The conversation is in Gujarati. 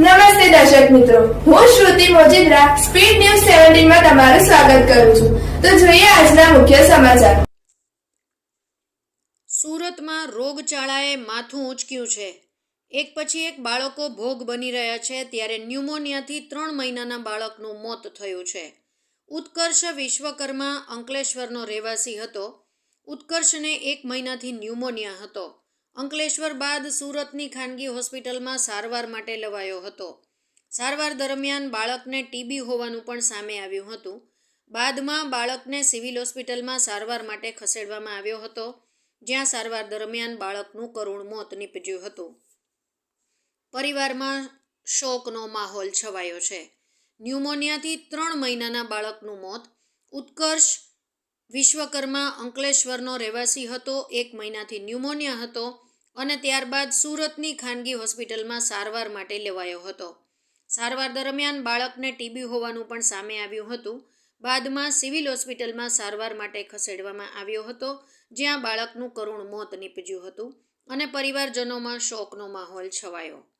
નમસ્તે દર્શક મિત્રો. હું શ્રુતિ મોજીદ્રા, સ્પીડ ન્યૂઝ સેવન્ટીનમાં તમારું સ્વાગત કરું છું. તો જોઈએ આજના મુખ્ય સમાચાર. સુરતમાં રોગચાળાએ માથું ઊંચક્યું છે. એક પછી એક બાળકો ભોગ બની રહ્યા છે ત્યારે ન્યુમોનિયાથી ત્રણ મહિનાના બાળકનું મોત થયું છે. ઉત્કર્ષ વિશ્વકર્મા અંકલેશ્વરનો રહેવાસી હતો. ઉત્કર્ષને એક મહિનાથી ન્યુમોનિયા હતો. અંકલેશ્વર બાદ સુરતની ખાનગી હોસ્પિટલમાં સારવાર માટે લવાયો હતો. સારવાર દરમિયાન બાળકને ટીબી હોવાનું પણ સામે આવ્યું હતું. બાદમાં બાળકને સિવિલ હોસ્પિટલમાં સારવાર માટે ખસેડવામાં આવ્યો હતો, જ્યાં સારવાર દરમિયાન બાળકનું કરુણ મોત નીપજ્યું હતું. પરિવારમાં શોકનો માહોલ છવાયો છે. ન્યુમોનિયાથી ત્રણ મહિનાના બાળકનું મોત. ઉત્કર્ષ વિશ્વકર્મા અંકલેશ્વરનો રહેવાસી હતો, એક મહિનાથી ન્યુમોનિયા હતો અને ત્યારબાદ સુરતની ખાનગી હોસ્પિટલમાં સારવાર માટે લેવાયો હતો. સારવાર દરમિયાન બાળકને ટીબી હોવાનું પણ સામે આવ્યું હતું. બાદમાં સિવિલ હોસ્પિટલમાં સારવાર માટે ખસેડવામાં આવ્યો હતો, જ્યાં બાળકનું કરુણ મોત નીપજ્યું હતું અને પરિવારજનોમાં શોકનો માહોલ છવાયો.